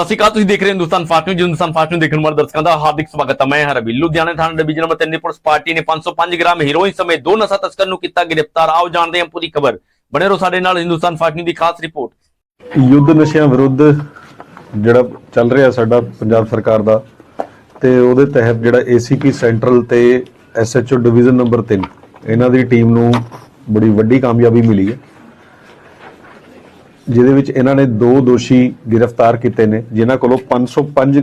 ਸਤਿ ਸ਼੍ਰੀ ਅਕਾਲ, ਤੁਸੀਂ ਦੇਖ ਰਹੇ ਹੋ Hindustan fast news. Hindustan fast news ਦੇਖਣ ਵਾਲੇ ਦਰਸ਼ਕਾਂ ਦਾ ਹਾਰਦਿਕ ਸਵਾਗਤ ਹੈ। ਮੈਂ ਹਾਂ ਲੁਧਿਆਣਾ ਥਾਣਾ ਡਿਵੀਜ਼ਨ ਨੰਬਰ 3 ਦੀ ਪੁਲਿਸ ਪਾਰਟੀ ਨੇ 505 ਗ੍ਰਾਮ ਹੈਰੋਇਨ ਸਮੇਤ ਦੋ ਨਸ਼ਾ ਤਸਕਰ ਨੂੰ ਕੀਤਾ ਗ੍ਰਿਫਤਾਰ। ਆਓ ਜਾਣਦੇ ਹਾਂ ਪੂਰੀ ਖਬਰ। ਬਣੇ ਰਹੋ ਸਾਡੇ ਨਾਲ ਹਿੰਦੁਸਤਾਨ ਫਾਸਟ ਨਿਊਜ਼ ਦੀ ਖਾਸ ਰਿਪੋਰਟ। ਯੁੱਧ ਨਸ਼ਿਆਂ ਵਿਰੁੱਧ ਜਿਹੜਾ ਚੱਲ ਰਿਹਾ ਸਾਡਾ ਪੰਜਾਬ ਸਰਕਾਰ ਦਾ ਤੇ ਉਹਦੇ ਤਹਿਤ ਜਿਹੜਾ ਏਸੀਪੀ ਸੈਂਟਰਲ ਤੇ ਐਸਐਚਓ ਡਿਵੀਜ਼ਨ ਨੰਬਰ 3 ਇਹਨਾਂ ਦੀ ਟੀਮ ਨੂੰ ਬੜੀ ਵੱਡੀ ਕਾਮਯਾਬੀ ਮਿਲੀ ਹੈ। ਜਿਹਦੇ ਵਿੱਚ ਇਹਨਾਂ ਨੇ ਦੋ ਦੋਸ਼ੀ ਗ੍ਰਿਫਤਾਰ ਕੀਤੇ ਨੇ, ਜਿਨ੍ਹਾਂ ਕੋਲੋਂ 505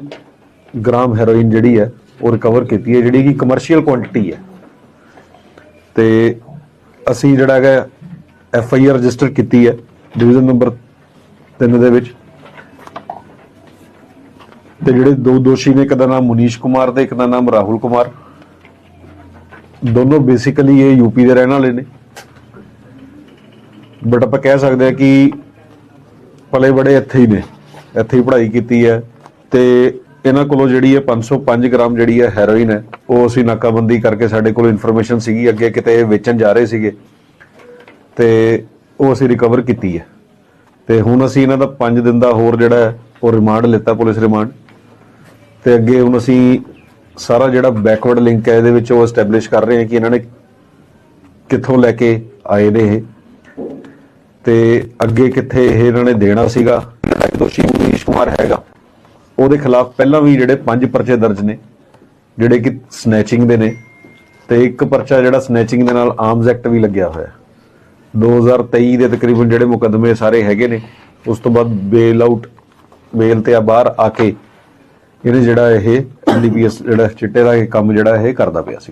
ਗ੍ਰਾਮ ਹੈਰੋਇਨ ਜਿਹੜੀ ਹੈ, ਉਹ ਰਿਕਵਰ ਕੀਤੀ ਹੈ, ਜਿਹੜੀ ਕਿ ਕਮਰਸ਼ੀਅਲ ਕੁਆਂਟੀਟੀ ਹੈ। ਤੇ ਅਸੀਂ ਜਿਹੜਾ ਹੈਗਾ ਐਫ ਆਈ ਆਰ ਰਜਿਸਟਰ ਕੀਤੀ ਹੈ ਡਿਵੀਜ਼ਨ ਨੰਬਰ 3 ਦੇ ਵਿੱਚ। ਤੇ ਜਿਹੜੇ ਦੋ ਦੋਸ਼ੀ ਨੇ, ਇੱਕ ਦਾ ਨਾਮ ਮੁਨੀਸ਼ ਕੁਮਾਰ ਤੇ ਇੱਕ ਦਾ ਨਾਮ ਰਾਹੁਲ ਕੁਮਾਰ। ਦੋਨੋਂ ਬੇਸਿਕਲੀ ਇਹ ਯੂਪੀ ਦੇ ਰਹਿਣ ਵਾਲੇ ਨੇ। ਬਟ ਆਪਾਂ ਕਹਿ ਸਕਦੇ ਹਾਂ ਕਿ ਪਲੇ ਬੜੇ ਇੱਥੇ ਹੀ ਨੇ, ਇੱਥੇ ਹੀ ਪੜ੍ਹਾਈ ਕੀਤੀ ਹੈ ਤੇ ਇਹਨਾਂ ਕੋਲੋਂ ਜਿਹੜੀ ਹੈ 505 ਗ੍ਰਾਮ ਜਿਹੜੀ ਹੈ ਹੈਰੋਇਨ ਹੈ, ਉਹ ਅਸੀਂ ਨਾਕਾਬੰਦੀ ਕਰਕੇ ਸਾਡੇ ਕੋਲ ਇਨਫੋਰਮੇਸ਼ਨ ਸੀਗੀ, ਅੱਗੇ ਕਿਤੇ ਵੇਚਣ ਜਾ ਰਹੇ ਸੀਗੇ ਤੇ ਉਹ ਅਸੀਂ ਰਿਕਵਰ ਕੀਤੀ ਹੈ। ਤੇ ਹੁਣ ਅਸੀਂ ਇਹਨਾਂ ਦਾ 5 ਦਿਨ ਦਾ ਹੋਰ ਜਿਹੜਾ ਉਹ ਰਿਮਾਂਡ ਲਿੱਤਾ ਪੁਲਿਸ ਰਿਮਾਂਡ ਤੇ ਅੱਗੇ ਹੁਣ ਅਸੀਂ ਸਾਰਾ ਜਿਹੜਾ ਬੈਕਵਰਡ ਲਿੰਕ ਹੈ, ਇਹਦੇ ਵਿੱਚ ਉਹ ਐਸਟੈਬਲਿਸ਼ ਕਰ ਰਹੇ ਹਾਂ ਕਿ ਇਹਨਾਂ ਨੇ ਕਿੱਥੋਂ ਲੈ ਕੇ ਆਏ ਨੇ ਇਹ। ਤੇ ਅੱਗੇ ਕਿੱਥੇ ਇਹ ਇਹਨਾਂ ਨੇ ਦੇਣਾ ਸੀਗਾ ਦੋਸ਼ੀ ਮੁਨੀਸ਼ ਕੁਮਾਰ ਹੈਗਾ। ਉਹਦੇ ਖਿਲਾਫ ਪਹਿਲਾਂ ਵੀ ਜਿਹੜੇ ਪੰਜ ਪਰਚੇ ਦਰਜ ਨੇ, ਜਿਹੜੇ ਕਿ ਸਨੈਚਿੰਗ ਦੇ ਨੇ, ਤੇ ਇੱਕ ਪਰਚਾ ਜਿਹੜਾ ਸਨੈਚਿੰਗ ਦੇ ਨਾਲ ਆਰਮਸ ਐਕਟ ਵੀ ਲੱਗਿਆ ਹੋਇਆ। ਹੈ 2023 ਦੇ ਤਕਰੀਬਨ ਜਿਹੜੇ ਮੁਕੱਦਮੇ ਸਾਰੇ ਹੈਗੇ ਨੇ, ਉਸ ਤੋਂ ਬਾਅਦ ਬੇਲ ਆਊਟ ਬੇਲ ਤੇ ਆ ਬਾਹਰ ਆ ਕੇ ਇਹਨੇ ਜਿਹੜਾ ਇਹ ਐਨਡੀਪੀਐਸ ਜਿਹੜਾ ਚਿੱਟੇ ਦਾ ਇਹ ਕੰਮ ਜਿਹੜਾ ਇਹ ਕਰਦਾ ਪਿਆ ਸੀ।